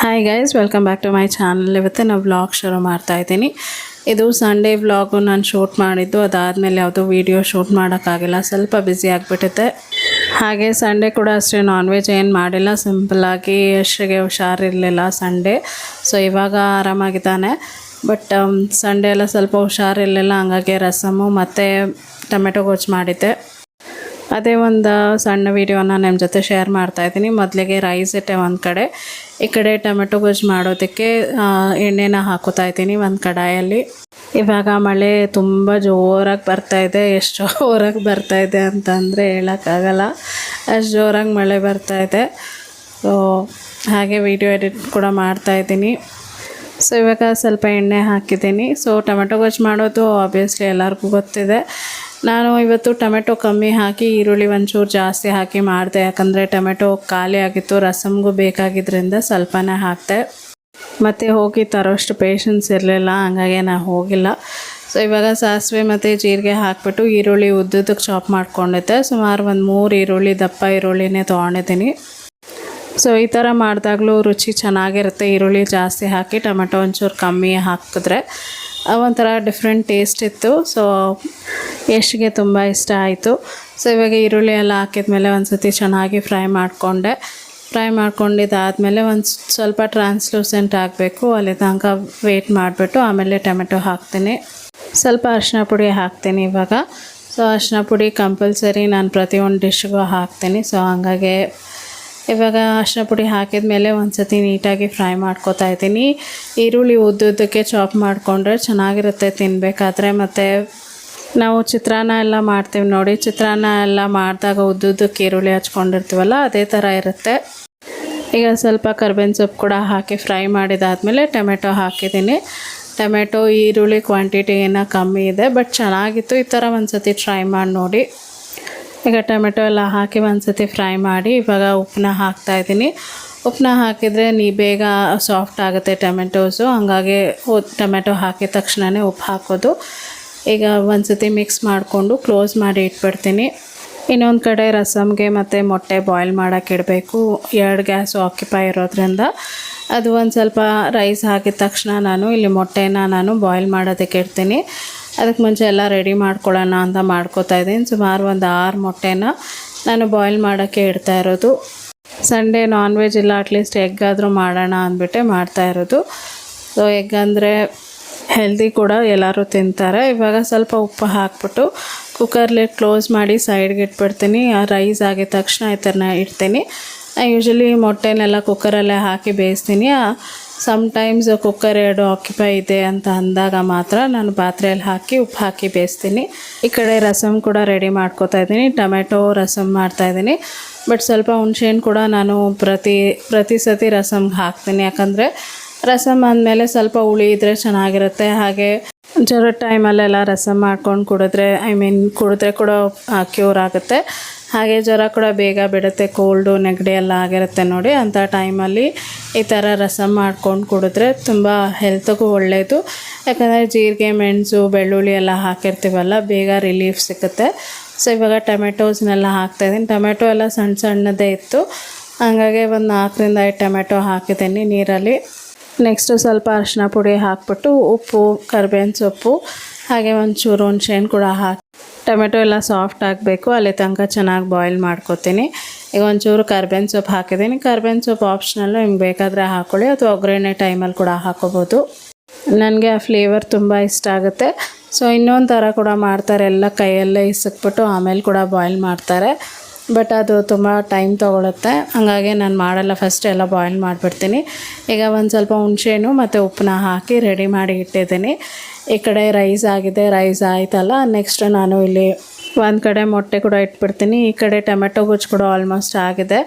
Hi guys welcome back to my channel ಇವತ್ತು ನಾವು vlog ಶುರು ಮಾಡ್ತಾ ಇದ್ದೀನಿ. ಇದು ಸಂಡೇ ವ್ಲಾಗು ನಾನು ಶೂಟ್ ಮಾಡಿದ್ದು. ಅದಾದಮೇಲೆ ಯಾವುದು ವೀಡಿಯೋ ಶೂಟ್ ಮಾಡೋಕ್ಕಾಗಿಲ್ಲ. ಸ್ವಲ್ಪ ಬ್ಯುಸಿ ಆಗಿಬಿಟ್ಟಿದೆ. ಹಾಗೆ ಸಂಡೇ ಕೂಡ ಅಷ್ಟೇ ನಾನ್ ವೆಜ್ ಏನು ಮಾಡಿಲ್ಲ. ಸಿಂಪಲ್ಲಾಗಿ ಯಶ್ಗೆ ಹುಷಾರಿರಲಿಲ್ಲ ಸಂಡೇ ಸೊ ಇವಾಗ ಆರಾಮಾಗಿದ್ದಾನೆ. ಬಟ್ ಸಂಡೇ ಎಲ್ಲ ಸ್ವಲ್ಪ ಹುಷಾರಿರಲಿಲ್ಲ. ಹಂಗಾಗಿ ರಸಮು ಮತ್ತು ಟೊಮೆಟೊ ಗೊಜ್ಜು ಮಾಡಿದ್ದೆ. ಅದೇ ಒಂದು ಸಣ್ಣ ವೀಡಿಯೋನ ನಿಮ್ಮ ಜೊತೆ ಶೇರ್ ಮಾಡ್ತಾ ಇದ್ದೀನಿ. ಮೊದಲಿಗೆ ರೈಸ್ ಇಟ್ಟೆ ಒಂದು ಕಡೆ. ಈ ಕಡೆ ಟೊಮೆಟೊ ಗೊಜ್ಜು ಮಾಡೋದಕ್ಕೆ ಎಣ್ಣೆನ ಹಾಕೋತಾ ಇದ್ದೀನಿ ಒಂದು ಕಡಾಯಲ್ಲಿ. ಇವಾಗ ಮಳೆ ತುಂಬ ಜೋರಾಗಿ ಬರ್ತಾ ಇದೆ. ಎಷ್ಟು ಜೋರಾಗಿ ಬರ್ತಾ ಇದೆ ಅಂತಂದರೆ ಹೇಳೋಕ್ಕಾಗಲ್ಲ. ಅಷ್ಟು ಜೋರಾಗಿ ಮಳೆ ಬರ್ತಾ ಇದೆ. ಸೊ ಹಾಗೆ ವಿಡಿಯೋ ಎಡಿಟ್ ಕೂಡ ಮಾಡ್ತಾ ಇದ್ದೀನಿ. ಸೊ ಇವಾಗ ಸ್ವಲ್ಪ ಎಣ್ಣೆ ಹಾಕಿದ್ದೀನಿ. ಸೊ ಟೊಮೆಟೊ ಗೊಜ್ಜು ಮಾಡೋದು ಆಬ್ವಿಯಸ್ಲಿ ಎಲ್ಲರಿಗೂ ಗೊತ್ತಿದೆ. ನಾನು ಇವತ್ತು ಟೊಮೆಟೊ ಕಮ್ಮಿ ಹಾಕಿ, ಈರುಳ್ಳಿ ಒಂಚೂರು ಜಾಸ್ತಿ ಹಾಕಿ ಮಾಡಿದೆ. ಯಾಕಂದರೆ ಟೊಮೆಟೊ ಖಾಲಿ ಆಗಿತ್ತು ರಸಮ್ಗೂ ಬೇಕಾಗಿದ್ದರಿಂದ ಸ್ವಲ್ಪನೇ ಹಾಕಿದೆ. ಮತ್ತು ಹೋಗಿ ತರೋಷ್ಟು ಪೇಷನ್ಸ್ ಇರಲಿಲ್ಲ, ಹಂಗಾಗಿ ನಾನು ಹೋಗಿಲ್ಲ. ಸೊ ಇವಾಗ ಸಾಸಿವೆ ಮತ್ತು ಜೀರಿಗೆ ಹಾಕ್ಬಿಟ್ಟು ಈರುಳ್ಳಿ ಉದ್ದದಕ್ಕೆ ಚಾಪ್ ಮಾಡ್ಕೊಂಡಿದ್ದೆ. ಸುಮಾರು ಒಂದು ಮೂರು ಈರುಳ್ಳಿ, ದಪ್ಪ ಈರುಳ್ಳಿನೇ ತೊಗೊಂಡಿದ್ದೀನಿ. ಸೊ ಈ ಥರ ಮಾಡಿದಾಗಲೂ ರುಚಿ ಚೆನ್ನಾಗಿರುತ್ತೆ. ಈರುಳ್ಳಿ ಜಾಸ್ತಿ ಹಾಕಿ, ಟೊಮೆಟೊ ಒಂಚೂರು ಕಮ್ಮಿ ಹಾಕಿದ್ರೆ. ಒಂಥರ ಡಿಫ್ರೆಂಟ್ ಟೇಸ್ಟ್ ಇತ್ತು. ಸೊ ಯಶ್ಗೆ ತುಂಬ ಇಷ್ಟ ಆಯಿತು. ಸೊ ಇವಾಗ ಈರುಳ್ಳಿ ಎಲ್ಲ ಹಾಕಿದ್ಮೇಲೆ ಒಂದು ಸತಿ ಚೆನ್ನಾಗಿ ಫ್ರೈ ಮಾಡಿಕೊಂಡೆ. ಫ್ರೈ ಮಾಡ್ಕೊಂಡಿದ್ದಾದಮೇಲೆ ಒಂದು ಸ್ವಲ್ಪ ಟ್ರಾನ್ಸ್ಲೂಸೆಂಟ್ ಆಗಬೇಕು ಅಲ್ಲಿ ತನಕ ವೇಟ್ ಮಾಡಿಬಿಟ್ಟು ಆಮೇಲೆ ಟೊಮೆಟೊ ಹಾಕ್ತೀನಿ. ಸ್ವಲ್ಪ ಅರಿಶಿನ ಪುಡಿ ಹಾಕ್ತೀನಿ ಇವಾಗ. ಸೊ ಅರಿಶಿನ ಪುಡಿ ಕಂಪಲ್ಸರಿ ನಾನು ಪ್ರತಿಯೊಂದು ಡಿಶ್ಗೂ ಹಾಕ್ತೀನಿ. ಸೊ ಹಂಗಾಗಿ ಇವಾಗ ಅರಿಶಿನ ಪುಡಿ ಹಾಕಿದ ಮೇಲೆ ಒಂದು ಸತಿ ನೀಟಾಗಿ ಫ್ರೈ ಮಾಡ್ಕೊತಾ ಇದ್ದೀನಿ. ಈರುಳ್ಳಿ ಉದ್ದುದ್ದಕ್ಕೆ ಚಾಪ್ ಮಾಡಿಕೊಂಡ್ರೆ ಚೆನ್ನಾಗಿರುತ್ತೆ ತಿನ್ನಬೇಕಾದ್ರೆ ಮತ್ತು ನಾವು ಚಿತ್ರಾನ್ನ ಎಲ್ಲ ಮಾಡ್ತೀವಿ ನೋಡಿ, ಚಿತ್ರಾನ್ನ ಎಲ್ಲ ಮಾಡಿದಾಗ ಉದ್ದುದ್ದಕ್ಕೆ ಈರುಳ್ಳಿ ಹಚ್ಕೊಂಡಿರ್ತೀವಲ್ಲ, ಅದೇ ಥರ ಇರುತ್ತೆ. ಈಗ ಸ್ವಲ್ಪ ಕರ್ಬೇವಿನ ಸೊಪ್ಪು ಕೂಡ ಹಾಕಿ ಫ್ರೈ ಮಾಡಿದಾದಮೇಲೆ ಟೊಮೆಟೊ ಹಾಕಿದ್ದೀನಿ. ಟೊಮೆಟೊ ಈರುಳ್ಳಿ ಕ್ವಾಂಟಿಟಿ ಏನೋ ಕಮ್ಮಿ ಇದೆ, ಬಟ್ ಚೆನ್ನಾಗಿತ್ತು. ಈ ಥರ ಒಂದು ಸತಿ ಟ್ರೈ ಮಾಡಿ ನೋಡಿ. ಈಗ ಟೊಮೆಟೊ ಎಲ್ಲ ಹಾಕಿ ಒಂದು ಸತಿ ಫ್ರೈ ಮಾಡಿ ಇವಾಗ ಉಪ್ಪನ್ನ ಹಾಕ್ತಾ ಇದ್ದೀನಿ. ಉಪ್ಪನ್ನ ಹಾಕಿದರೆ ನೀ ಬೇಗ ಸಾಫ್ಟ್ ಆಗುತ್ತೆ ಟೊಮೆಟೊಸು. ಹಂಗಾಗಿ ಟೊಮೆಟೊ ಹಾಕಿದ ತಕ್ಷಣವೇ ಉಪ್ಪು ಹಾಕೋದು. ಈಗ ಒಂದು ಸತಿ ಮಿಕ್ಸ್ ಮಾಡಿಕೊಂಡು ಕ್ಲೋಸ್ ಮಾಡಿ ಇಟ್ಬಿಡ್ತೀನಿ. ಇನ್ನೊಂದು ಕಡೆ ರಸಮ್ಗೆ ಮತ್ತು ಮೊಟ್ಟೆ ಬಾಯ್ಲ್ ಮಾಡೋಕ್ಕೆ ಇಡಬೇಕು. ಎರಡು ಗ್ಯಾಸ್ ಆಕ್ಯುಪೈ ಇರೋದ್ರಿಂದ. ಅದು ಒಂದು ಸ್ವಲ್ಪ ರೈಸ್ ಹಾಕಿದ ತಕ್ಷಣ ನಾನು ಇಲ್ಲಿ ಮೊಟ್ಟೆನ ನಾನು ಬಾಯ್ಲ್ ಮಾಡೋದಕ್ಕೆ ಇಡ್ತೀನಿ. ಅದಕ್ಕೆ ಮುಂಚೆ ಎಲ್ಲ ರೆಡಿ ಮಾಡ್ಕೊಳ್ಳೋಣ ಅಂತ ಮಾಡ್ಕೋತಾ ಇದ್ದೀನಿ. ಸುಮಾರು ಒಂದು ಆರು ಮೊಟ್ಟೆನ ನಾನು ಬಾಯ್ಲ್ ಮಾಡೋಕ್ಕೆ ಇಡ್ತಾ ಇರೋದು. ಸಂಡೇ ನಾನ್ ವೆಜ್ ಇಲ್ಲ ಅಟ್ಲೀಸ್ಟ್ ಎಗ್ ಆದರೂ ಮಾಡೋಣ ಅಂದ್ಬಿಟ್ಟೆ ಮಾಡ್ತಾ ಇರೋದು. ಸೊ ಎಗ್ ಅಂದರೆ ಹೆಲ್ದಿ ಕೂಡ ಎಲ್ಲರೂ ತಿಂತಾರೆ. ಇವಾಗ ಸ್ವಲ್ಪ ಉಪ್ಪು ಹಾಕ್ಬಿಟ್ಟು ಕುಕ್ಕರ್ಲಿ ಕ್ಲೋಸ್ ಮಾಡಿ ಸೈಡ್ಗೆ ಇಟ್ಬಿಡ್ತೀನಿ. ರೈಸ್ ಆಗಿದ ತಕ್ಷಣ ಈ ಥರನ ಇಡ್ತೀನಿ. ಯೂಶಲಿ ಮೊಟ್ಟೆನೆಲ್ಲ ಕುಕ್ಕರಲ್ಲೇ ಹಾಕಿ ಬೇಯಿಸ್ತೀನಿ. ಸಮ್ಟೈಮ್ಸ್ ಕುಕ್ಕರ್ ಎರಡು ಆಕ್ಯುಪೈ ಇದೆ ಅಂತ ಅಂದಾಗ ಮಾತ್ರ ನಾನು ಪಾತ್ರೆಯಲ್ಲಿ ಹಾಕಿ, ಉಪ್ಪು ಹಾಕಿ ಬೇಯಿಸ್ತೀನಿ. ಈ ಕಡೆ ರಸಮ್ ಕೂಡ ರೆಡಿ ಮಾಡ್ಕೋತಾ ಇದ್ದೀನಿ. ಟೊಮೆಟೊ ರಸಮ್ ಮಾಡ್ತಾಯಿದ್ದೀನಿ ಬಟ್ ಸ್ವಲ್ಪ ಹುಣ್ಸೆಹಣ್ಣು ಕೂಡ ನಾನು ಪ್ರತಿ ಪ್ರತಿ ಸತಿ ರಸಮ್ಗೆ ಹಾಕ್ತೀನಿ. ಯಾಕಂದರೆ ರಸಮ್ ಅಂದಮೇಲೆ ಸ್ವಲ್ಪ ಹುಳಿ ಇದ್ದರೆ ಚೆನ್ನಾಗಿರುತ್ತೆ. ಹಾಗೆ ಜ್ವರದ ಟೈಮಲ್ಲೆಲ್ಲ ರಸಮ್ ಮಾಡ್ಕೊಂಡು ಕುಡಿದ್ರೆ ಐ ಮೀನ್ ಕುಡಿದ್ರೆ ಕೂಡ ಕ್ಯೂರ್ ಆಗುತ್ತೆ. ಹಾಗೆ ಜ್ವರ ಕೂಡ ಬೇಗ ಬಿಡುತ್ತೆ ಕೋಲ್ಡು ನೆಗಡಿ ಎಲ್ಲ ಆಗಿರುತ್ತೆ ನೋಡಿ. ಅಂಥ ಟೈಮಲ್ಲಿ ಈ ಥರ ರಸಂ ಮಾಡ್ಕೊಂಡು ಕುಡಿದ್ರೆ ತುಂಬ ಹೆಲ್ತ್ಗೂ ಒಳ್ಳೆಯದು ಯಾಕಂದರೆ ಜೀರಿಗೆ, ಮೆಣಸು, ಬೆಳ್ಳುಳ್ಳಿ ಎಲ್ಲ ಹಾಕಿರ್ತೀವಲ್ಲ, ಬೇಗ ರಿಲೀಫ್ ಸಿಗುತ್ತೆ. ಸೊ ಇವಾಗ ಟೊಮೆಟೋಸ್ನೆಲ್ಲ ಹಾಕ್ತಾಯಿದ್ದೀನಿ ಟೊಮೆಟೊ ಎಲ್ಲ ಸಣ್ಣ ಸಣ್ಣದೇ ಇತ್ತು. ಹಾಗಾಗಿ ಒಂದು ನಾಲ್ಕರಿಂದ ಐದು ಟೊಮೆಟೊ ಹಾಕಿದ್ದೀನಿ ನೀರಲ್ಲಿ. ನೆಕ್ಸ್ಟು ಸ್ವಲ್ಪ ಅರಿಶಿನ ಪುಡಿ ಹಾಕ್ಬಿಟ್ಟು ಉಪ್ಪು, ಕರ್ಬೇವಿನ ಸೊಪ್ಪು, ಹಾಗೆ ಒಂದು ಒಂಚೂರು ಹುಣ್ಸೆಹಣ್ಣು ಕೂಡ ಹಾಕಿ ಟೊಮೆಟೊ ಎಲ್ಲ ಸಾಫ್ಟ್ ಆಗಬೇಕು, ಅಲ್ಲಿ ತನಕ ಚೆನ್ನಾಗಿ ಬಾಯ್ಲ್ ಮಾಡ್ಕೊತೀನಿ. ಈಗ ಒಂಚೂರು ಕರ್ಬೇವಿನ ಸೊಪ್ಪು ಹಾಕಿದ್ದೀನಿ. ಕರ್ಬೇವಿನ ಸೊಪ್ಪು ಆಪ್ಷನಲ್ಲು ನಿಮ್ಗೆ ಬೇಕಾದರೆ ಹಾಕ್ಕೊಳ್ಳಿ ಅಥವಾ ಒಗ್ಗರಣೆ ಟೈಮಲ್ಲಿ ಕೂಡ ಹಾಕೋಬೋದು. ನನಗೆ ಆ ಫ್ಲೇವರ್ ತುಂಬ ಇಷ್ಟ ಆಗುತ್ತೆ. ಸೊ ಇನ್ನೊಂದು ಥರ ಕೂಡ ಮಾಡ್ತಾರೆ. ಎಲ್ಲ ಕೈಯಲ್ಲೇ ಇಸಕ್ಬಿಟ್ಟು ಆಮೇಲೆ ಕೂಡ ಬಾಯ್ಲ್ ಮಾಡ್ತಾರೆ. ಬಟ್ ಅದು ತುಂಬ ಟೈಮ್ ತೊಗೊಳುತ್ತೆ. ಹಾಗಾಗಿ ನಾನು ಮಾಡಲ್ಲ. ಫಸ್ಟ್ ಎಲ್ಲ ಬಾಯ್ಲ್ ಮಾಡಿಬಿಡ್ತೀನಿ. ಈಗ ಒಂದು ಸ್ವಲ್ಪ ಹುಣಸೆಹಣ್ಣು ಮತ್ತು ಉಪ್ಪನ್ನ ಹಾಕಿ ರೆಡಿ ಮಾಡಿ ಇಟ್ಟಿದ್ದೀನಿ. ಈ ಕಡೆ ರೈಸ್ ಆಗಿದೆ. ರೈಸ್ ಆಯ್ತಲ್ಲ. ನೆಕ್ಸ್ಟ್ ನಾನು ಇಲ್ಲಿ ಒಂದು ಕಡೆ ಮೊಟ್ಟೆ ಕೂಡ ಇಟ್ಬಿಡ್ತೀನಿ. ಈ ಕಡೆ ಟೊಮೆಟೊ ಗೊಜ್ಜು ಕೂಡ ಆಲ್ಮೋಸ್ಟ್ ಆಗಿದೆ.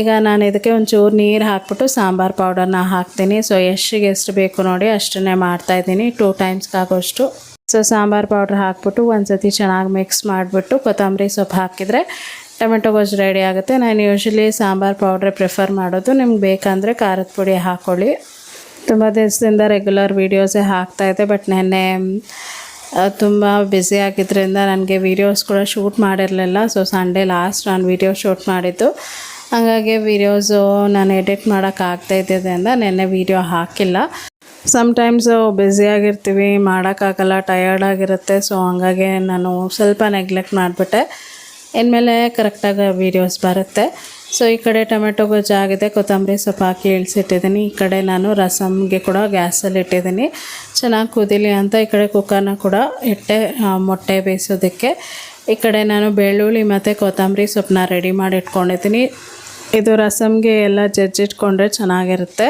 ಈಗ ನಾನು ಇದಕ್ಕೆ ಒಂಚೂರು ನೀರು ಹಾಕ್ಬಿಟ್ಟು ಸಾಂಬಾರು ಪೌಡರ್ನ ಹಾಕ್ತೀನಿ. ಸೊ ಎಷ್ಟಿಗೆ ಎಷ್ಟು ಬೇಕು ನೋಡಿ ಅಷ್ಟನ್ನೇ ಮಾಡ್ತಾಯಿದ್ದೀನಿ ಟೂ ಟೈಮ್ಸ್ಗಾಗೋಷ್ಟು ಸೊ ಸಾಂಬಾರು ಪೌಡ್ರ್ ಹಾಕ್ಬಿಟ್ಟು ಒಂದು ಸತಿ ಚೆನ್ನಾಗಿ ಮಿಕ್ಸ್ ಮಾಡಿಬಿಟ್ಟು ಕೊತ್ತಂಬರಿ ಸೊಪ್ಪು ಹಾಕಿದರೆ ಟೊಮೆಟೊ ಗೊಜ್ಜು ರೆಡಿ ಆಗುತ್ತೆ. ನಾನು ಯೂಶ್ವಲಿ ಸಾಂಬಾರು ಪೌಡ್ರೆ ಪ್ರಿಫರ್ ಮಾಡೋದು. ನಿಮ್ಗೆ ಬೇಕಂದರೆ ಖಾರದ ಪುಡಿ ಹಾಕ್ಕೊಳ್ಳಿ ತುಂಬ ದಿವಸದಿಂದ ರೆಗ್ಯುಲರ್ ವೀಡಿಯೋಸೇ ಹಾಕ್ತಾಯಿದ್ದೆ ಬಟ್ ನೆನ್ನೆ ತುಂಬ ಬ್ಯುಸಿ ಆಗಿದ್ದರಿಂದ ನನಗೆ ವೀಡಿಯೋಸ್ ಕೂಡ ಶೂಟ್ ಮಾಡಿರಲಿಲ್ಲ. ಸೊ ಸಂಡೇ ಲಾಸ್ಟ್ ನಾನು ವೀಡಿಯೋ ಶೂಟ್ ಮಾಡಿದ್ದು. ಹಾಗಾಗಿ ವೀಡಿಯೋಸು ನಾನು ಎಡಿಟ್ ಮಾಡೋಕ್ಕಾಗ್ತಾ ಇದ್ದಿದ್ದರಿಂದ ನೆನ್ನೆ ವೀಡಿಯೋ ಹಾಕಿಲ್ಲ. ಸಮ್ಟೈಮ್ಸು ಬ್ಯುಸಿಯಾಗಿರ್ತೀವಿ ಮಾಡೋಕ್ಕಾಗಲ್ಲ ಟಯರ್ಡ್ ಆಗಿರುತ್ತೆ. ಸೊ ಹಂಗಾಗಿ ನಾನು ಸ್ವಲ್ಪ ನೆಗ್ಲೆಕ್ಟ್ ಮಾಡಿಬಿಟ್ಟೆ. ಇನ್ಮೇಲೆ ಕರೆಕ್ಟಾಗಿ ವೀಡಿಯೋಸ್ ಬರುತ್ತೆ. ಸೊ ಈ ಕಡೆ ಟೊಮೆಟೊ ಗೊಜ್ಜು ಆಗಿದೆ, ಕೊತ್ತಂಬರಿ ಸೊಪ್ಪು ಹಾಕಿ ಇಳಿಸಿಟ್ಟಿದ್ದೀನಿ. ಈ ಕಡೆ ನಾನು ರಸಮ್ಗೆ ಕೂಡ ಗ್ಯಾಸಲ್ಲಿ ಇಟ್ಟಿದ್ದೀನಿ. ಚೆನ್ನಾಗಿ ಕುದೀಲಿ ಅಂತ ಈ ಕಡೆ ಕುಕ್ಕರ್ನ ಕೂಡ ಇಟ್ಟೆ ಮೊಟ್ಟೆ ಬೇಯಿಸೋದಕ್ಕೆ. ಈ ಕಡೆ ನಾನು ಬೆಳ್ಳುಳ್ಳಿ ಮತ್ತು ಕೊತ್ತಂಬರಿ ಸೊಪ್ಪನ್ನ ರೆಡಿ ಮಾಡಿ ಇಟ್ಕೊಂಡಿದ್ದೀನಿ. ಇದು ರಸಮ್ಗೆ ಎಲ್ಲ ಜಜ್ಜಿಟ್ಕೊಂಡ್ರೆ ಚೆನ್ನಾಗಿರುತ್ತೆ.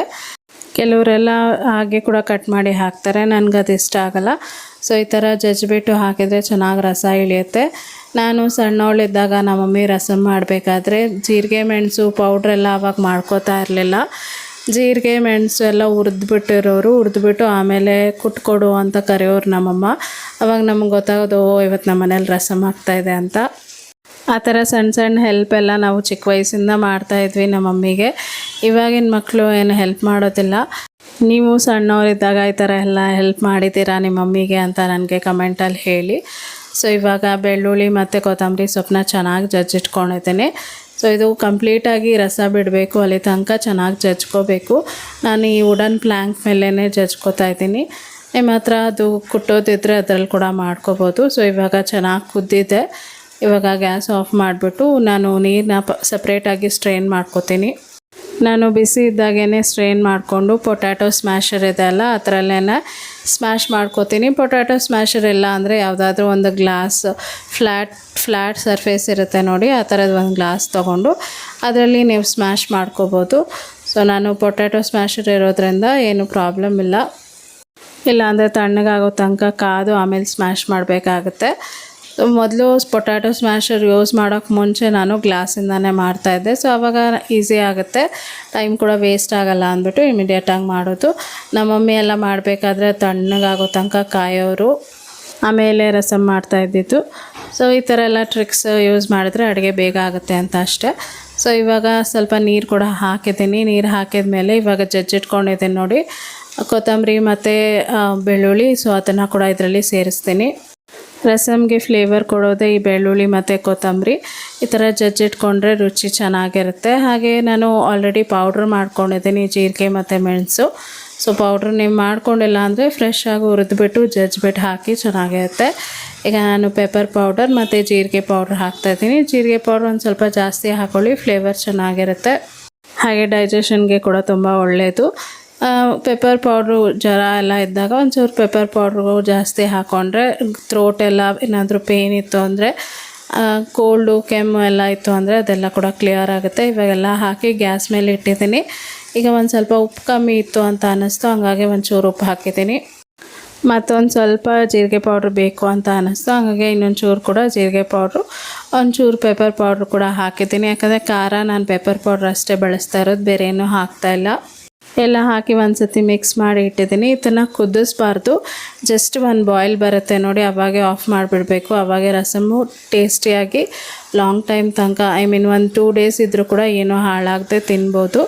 ಕೆಲವರೆಲ್ಲ ಹಾಗೆ ಕೂಡ ಕಟ್ ಮಾಡಿ ಹಾಕ್ತಾರೆ. ನನಗೆ ಅದು ಇಷ್ಟ ಆಗೋಲ್ಲ. ಸೊ ಈ ಥರ ಜಜ್ಜಿಬಿಟ್ಟು ಹಾಕಿದರೆ ಚೆನ್ನಾಗಿ ರಸ ಇಳಿಯುತ್ತೆ. ನಾನು ಸಣ್ಣವಳಿದ್ದಾಗ ನಮ್ಮ ಮಮ್ಮಿ ರಸಮ್ ಮಾಡಬೇಕಾದ್ರೆ ಜೀರಿಗೆ, ಮೆಣಸು ಪೌಡ್ರೆಲ್ಲ ಅವಾಗ ಮಾಡ್ಕೋತಾ ಇರಲಿಲ್ಲ. ಜೀರಿಗೆ, ಮೆಣಸು ಎಲ್ಲ ಹುರಿದ್ಬಿಟ್ಟಿರೋರು, ಹುರಿದ್ಬಿಟ್ಟು ಆಮೇಲೆ ಕುಟ್ಕೊಡು ಅಂತ ಕರೆಯೋರು ನಮ್ಮಮ್ಮ. ಅವಾಗ ನಮ್ಗೆ ಗೊತ್ತಾಗೋದು, ಓ, ಇವತ್ತು ನಮ್ಮ ಮನೇಲಿ ರಸಮ್ ಆಗ್ತಾಯಿದೆ ಅಂತ. ಆ ಥರ ಸಣ್ಣ ಸಣ್ಣ ಹೆಲ್ಪ್ ಎಲ್ಲ ನಾವು ಚಿಕ್ಕ ವಯಸ್ಸಿಂದ ಮಾಡ್ತಾಯಿದ್ವಿ ನಮ್ಮ ಮಮ್ಮಿಗೆ ಇವಾಗಿನ ಮಕ್ಕಳು ಏನು ಹೆಲ್ಪ್ ಮಾಡೋದಿಲ್ಲ. ನೀವು ಸಣ್ಣವರಿದ್ದಾಗ ಈ ಥರ ಎಲ್ಲ ಹೆಲ್ಪ್ ಮಾಡಿದ್ದೀರಾ ನಿಮ್ಮ ಮಮ್ಮಿಗೆ ಅಂತ ನನಗೆ ಕಮೆಂಟಲ್ಲಿ ಹೇಳಿ. ಸೊ ಇವಾಗ ಬೆಳ್ಳುಳ್ಳಿ ಮತ್ತು ಕೊತ್ತಂಬರಿ ಸೊಪ್ಪನ್ನ ಚೆನ್ನಾಗಿ ಜಜ್ಜಿಟ್ಕೊಂಡಿದ್ದೀನಿ. ಸೊ ಇದು ಕಂಪ್ಲೀಟಾಗಿ ರಸ ಬಿಡಬೇಕು, ಅಲ್ಲಿ ತನಕ ಚೆನ್ನಾಗಿ ಜಜ್ಕೋಬೇಕು. ನಾನು ಈ ವುಡನ್ ಪ್ಲ್ಯಾಂಕ್ ಮೇಲೇ ಜಜ್ಕೋತಾ ಇದ್ದೀನಿ. ನಿಮ್ಮ ಹತ್ರ ಅದು ಕುಟ್ಟೋದಿದ್ರೆ ಅದರಲ್ಲಿ ಕೂಡ ಮಾಡ್ಕೋಬೋದು. ಸೊ ಇವಾಗ ಚೆನ್ನಾಗಿ ಕುದ್ದಿದೆ. ಇವಾಗ ಗ್ಯಾಸ್ ಆಫ್ ಮಾಡಿಬಿಟ್ಟು ನಾನು ನೀರನ್ನ ಪ ಸಪ್ರೇಟಾಗಿ ಸ್ಟ್ರೈನ್ ಮಾಡ್ಕೋತೀನಿ. ನಾನು ಬಿಸಿ ಇದ್ದಾಗೇ ಸ್ಟ್ರೈನ್ ಮಾಡಿಕೊಂಡು ಪೊಟ್ಯಾಟೊ ಸ್ಮ್ಯಾಷರ್ ಇದೆ ಅಲ್ಲ ಅದರಲ್ಲೇ ಸ್ಮ್ಯಾಶ್ ಮಾಡ್ಕೋತೀನಿ. ಪೊಟ್ಯಾಟೊ ಸ್ಮ್ಯಾಷರ್ ಇಲ್ಲ ಅಂದರೆ ಯಾವುದಾದ್ರೂ ಒಂದು ಗ್ಲಾಸ್ ಫ್ಲ್ಯಾಟ್ ಫ್ಲ್ಯಾಟ್ ಸರ್ಫೇಸ್ ಇರುತ್ತೆ ನೋಡಿ, ಆ ಥರದ್ದು ಒಂದು ಗ್ಲಾಸ್ ತೊಗೊಂಡು ಅದರಲ್ಲಿ ನೀವು ಸ್ಮ್ಯಾಶ್ ಮಾಡ್ಕೋಬೋದು. ಸೊ ನಾನು ಪೊಟ್ಯಾಟೊ ಸ್ಮ್ಯಾಷರ್ ಇರೋದ್ರಿಂದ ಏನು ಪ್ರಾಬ್ಲಮ್ ಇಲ್ಲ. ಇಲ್ಲಾಂದರೆ ತಣ್ಣಗಾಗೋ ತನಕ ಕಾದು ಆಮೇಲೆ ಸ್ಮ್ಯಾಶ್ ಮಾಡಬೇಕಾಗುತ್ತೆ. ಮೊದಲು ಪೊಟ್ಯಾಟೊ ಸ್ಮ್ಯಾಶರ್ ಯೂಸ್ ಮಾಡೋಕ್ಕೆ ಮುಂಚೆ ನಾನು ಗ್ಲಾಸಿಂದನೇ ಮಾಡ್ತಾಯಿದ್ದೆ ಸೊ ಆವಾಗ ಈಸಿ ಆಗುತ್ತೆ. ಟೈಮ್ ಕೂಡ ವೇಸ್ಟ್ ಆಗಲ್ಲ ಅಂದ್ಬಿಟ್ಟು ಇಮಿಡಿಯೇಟಾಗಿ ಮಾಡೋದು. ನಮ್ಮ ಮಮ್ಮಿ ಎಲ್ಲ ಮಾಡಬೇಕಾದ್ರೆ ತಣ್ಣಗಾಗೋ ತನಕ ಕಾಯೋರು, ಆಮೇಲೆ ರಸಮ್ ಮಾಡ್ತಾ ಇದ್ದಿದ್ದು. ಸೊ ಈ ಥರ ಎಲ್ಲ ಟ್ರಿಕ್ಸ್ ಯೂಸ್ ಮಾಡಿದ್ರೆ ಅಡುಗೆ ಬೇಗ ಆಗುತ್ತೆ ಅಂತ ಅಷ್ಟೇ. ಸೊ ಇವಾಗ ಸ್ವಲ್ಪ ನೀರು ಕೂಡ ಹಾಕಿದ್ದೀನಿ. ನೀರು ಹಾಕಿದ ಮೇಲೆ ಇವಾಗ ಜಜ್ಜಿಟ್ಕೊಂಡಿದ್ದೀನಿ ನೋಡಿ. ಕೊತ್ತಂಬರಿ ಮತ್ತು ಬೆಳ್ಳುಳ್ಳಿ ಸೊ ಅದನ್ನು ಕೂಡ ಇದರಲ್ಲಿ ಸೇರಿಸ್ತೀನಿ. ರಸಮ್ಗೆ ಫ್ಲೇವರ್ ಕೊಡೋದೇ ಈ ಬೆಳ್ಳುಳ್ಳಿ ಮತ್ತು ಕೊತ್ತಂಬರಿ. ಈ ಥರ ಜಜ್ಜಿಟ್ಕೊಂಡ್ರೆ ರುಚಿ ಚೆನ್ನಾಗಿರುತ್ತೆ. ಹಾಗೆ ನಾನು ಆಲ್ರೆಡಿ ಪೌಡ್ರ್ ಮಾಡ್ಕೊಂಡಿದ್ದೀನಿ ಜೀರಿಗೆ ಮತ್ತು ಮೆಣಸು. ಸೊ ಪೌಡ್ರ್ ನೀವು ಮಾಡ್ಕೊಂಡಿಲ್ಲ ಅಂದರೆ ಫ್ರೆಶ್ ಆಗಿ ಹುರಿದ್ಬಿಟ್ಟು ಜಜ್ಜಿಬಿಟ್ಟು ಹಾಕಿ ಚೆನ್ನಾಗಿರುತ್ತೆ. ಈಗ ನಾನು ಪೆಪ್ಪರ್ ಪೌಡರ್ ಮತ್ತು ಜೀರಿಗೆ ಪೌಡ್ರ್ ಹಾಕ್ತಾಯಿದ್ದೀನಿ ಜೀರಿಗೆ ಪೌಡ್ರ್ ಒಂದು ಸ್ವಲ್ಪ ಜಾಸ್ತಿ ಹಾಕ್ಕೊಳ್ಳಿ ಫ್ಲೇವರ್ ಚೆನ್ನಾಗಿರುತ್ತೆ. ಹಾಗೆ ಡೈಜೆಷನ್ಗೆ ಕೂಡ ತುಂಬ ಒಳ್ಳೆಯದು ಪೆಪ್ಪರ್ ಪೌಡ್ರು ಜ್ವರ ಎಲ್ಲ ಇದ್ದಾಗ ಒಂಚೂರು ಪೆಪ್ಪರ್ ಪೌಡ್ರು ಜಾಸ್ತಿ ಹಾಕ್ಕೊಂಡ್ರೆ ಥ್ರೋಟ್ ಎಲ್ಲ ಏನಾದರೂ ಪೇಯ್ನ್ ಇತ್ತು ಅಂದರೆ ಕೋಲ್ಡು ಕೆಮ್ಮು ಎಲ್ಲ ಇತ್ತು ಅಂದರೆ ಅದೆಲ್ಲ ಕೂಡ ಕ್ಲಿಯರ್ ಆಗುತ್ತೆ. ಇವಾಗೆಲ್ಲ ಹಾಕಿ ಗ್ಯಾಸ್ ಮೇಲೆ ಇಟ್ಟಿದ್ದೀನಿ. ಈಗ ಒಂದು ಸ್ವಲ್ಪ ಉಪ್ಪು ಕಮ್ಮಿ ಇತ್ತು ಅಂತ ಅನ್ನಿಸ್ತು, ಹಂಗಾಗಿ ಒಂಚೂರು ಉಪ್ಪು ಹಾಕಿದ್ದೀನಿ. ಮತ್ತೊಂದು ಸ್ವಲ್ಪ ಜೀರಿಗೆ ಪೌಡ್ರ್ ಬೇಕು ಅಂತ ಅನ್ನಿಸ್ತು, ಹಾಗಾಗಿ ಇನ್ನೊಂದು ಚೂರು ಕೂಡ ಜೀರಿಗೆ ಪೌಡ್ರು ಒಂಚೂರು ಪೆಪ್ಪರ್ ಪೌಡ್ರ್ ಕೂಡ ಹಾಕಿದ್ದೀನಿ. ಯಾಕಂದರೆ ಖಾರ ನಾನು ಪೆಪ್ಪರ್ ಪೌಡ್ರ್ ಅಷ್ಟೇ ಬಳಸ್ತಾ ಇರೋದು, ಬೇರೆ ಏನೂ ಹಾಕ್ತಾಯಿಲ್ಲ ಎಲ್ಲ ಹಾಕಿ ಒಂದ್ಸತಿ ಮಿಕ್ಸ್ ಮಾಡಿ ಇಟ್ಟಿದ್ದೀನಿ. ಇದನ್ನು ಕುದಿಸ್ಬಾರ್ದು. ಜಸ್ಟ್ ಒಂದು ಬಾಯ್ಲ್ ಬರುತ್ತೆ ನೋಡಿ, ಅವಾಗೆ ಆಫ್ ಮಾಡಿಬಿಡಬೇಕು. ಅವಾಗೆ ರಸಮು ಟೇಸ್ಟಿಯಾಗಿ ಲಾಂಗ್ ಟೈಮ್ ತನಕ ಐ ಮೀನ್ ಒಂದು ಟೂ ಡೇಸ್ ಇದ್ದರೂ ಕೂಡ ಏನೂ ಹಾಳಾಗದೆ ತಿನ್ಬೋದು.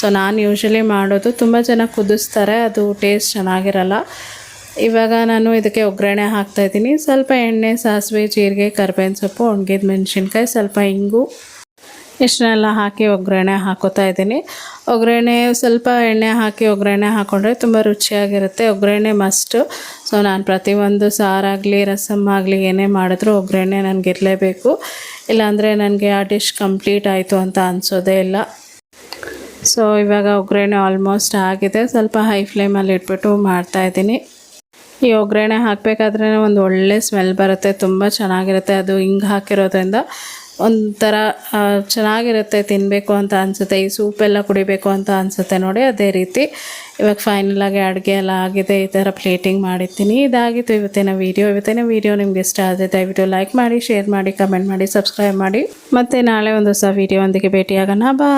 ಸೊ ನಾನು ಯೂಶ್ವಲಿ ಮಾಡೋದು ತುಂಬ ಜನ ಕುದಿಸ್ತಾರೆ, ಅದು ಟೇಸ್ಟ್ ಚೆನ್ನಾಗಿರಲ್ಲ. ಇವಾಗ ನಾನು ಇದಕ್ಕೆ ಒಗ್ಗರಣೆ ಹಾಕ್ತಾಯಿದ್ದೀನಿ ಸ್ವಲ್ಪ ಎಣ್ಣೆ, ಸಾಸಿವೆ, ಜೀರಿಗೆ, ಕರ್ಬೇವಿನ ಸೊಪ್ಪು, ಒಣಗಿದ ಮೆಣಸಿನ್ಕಾಯಿ, ಸ್ವಲ್ಪ ಇಂಗು. ಇಷ್ಟನ್ನೆಲ್ಲ ಹಾಕಿ ಒಗ್ಗರಣೆ ಹಾಕೋತಾ ಇದ್ದೀನಿ. ಒಗ್ಗರಣೆ ಸ್ವಲ್ಪ ಎಣ್ಣೆ ಹಾಕಿ ಒಗ್ಗರಣೆ ಹಾಕ್ಕೊಂಡ್ರೆ ತುಂಬ ರುಚಿಯಾಗಿರುತ್ತೆ. ಒಗ್ಗರಣೆ ಮಸ್ಟು ಸೊ ನಾನು ಪ್ರತಿಯೊಂದು ಸಾರಾಗಲಿ, ರಸಮ್ ಆಗಲಿ ಏನೇ ಮಾಡಿದ್ರೂ ಒಗ್ಗರಣೆ ನನಗೆ ಇರಲೇಬೇಕು. ಇಲ್ಲಾಂದರೆ ನನಗೆ ಆ ಡಿಶ್ ಕಂಪ್ಲೀಟ್ ಆಯಿತು ಅಂತ ಅನಿಸೋದೇ ಇಲ್ಲ. ಸೊ ಇವಾಗ ಒಗ್ಗರಣೆ ಆಲ್ಮೋಸ್ಟ್ ಆಗಿದೆ. ಸ್ವಲ್ಪ ಹೈ ಫ್ಲೇಮಲ್ಲಿ ಇಟ್ಬಿಟ್ಟು ಮಾಡ್ತಾಯಿದ್ದೀನಿ ಈ ಒಗ್ಗರಣೆ ಹಾಕಬೇಕಾದ್ರೆ ಒಂದು ಒಳ್ಳೆ ಸ್ಮೆಲ್ ಬರುತ್ತೆ. ತುಂಬ ಚೆನ್ನಾಗಿರುತ್ತೆ. ಅದು ಹಿಂಗೆ ಹಾಕಿರೋದ್ರಿಂದ ಒಂಥರ ಚೆನ್ನಾಗಿರುತ್ತೆ ತಿನ್ನಬೇಕು ಅಂತ ಅನಿಸುತ್ತೆ. ಈ ಸೂಪೆಲ್ಲ ಕುಡಿಬೇಕು ಅಂತ ಅನಿಸುತ್ತೆ ನೋಡಿ, ಅದೇ ರೀತಿ. ಇವಾಗ ಫೈನಲಾಗಿ ಅಡುಗೆ ಎಲ್ಲ ಆಗಿದೆ, ಈ ಥರ ಪ್ಲೇಟಿಂಗ್ ಮಾಡಿರ್ತೀನಿ. ಇದಾಗಿತ್ತು ಇವತ್ತಿನ ವೀಡಿಯೋ ಇವತ್ತಿನ ವೀಡಿಯೋ ನಿಮ್ಗೆ ಇಷ್ಟ ಆದರೆ ದಯವಿಟ್ಟು ಲೈಕ್ ಮಾಡಿ ಶೇರ್ ಮಾಡಿ ಕಮೆಂಟ್ ಮಾಡಿ ಸಬ್ಸ್ಕ್ರೈಬ್ ಮಾಡಿ. ಮತ್ತು ನಾಳೆ ಒಂದು ಹೊಸ ವೀಡಿಯೋ ಒಂದಿಗೆ ಭೇಟಿಯಾಗೋಣ. ಬಾ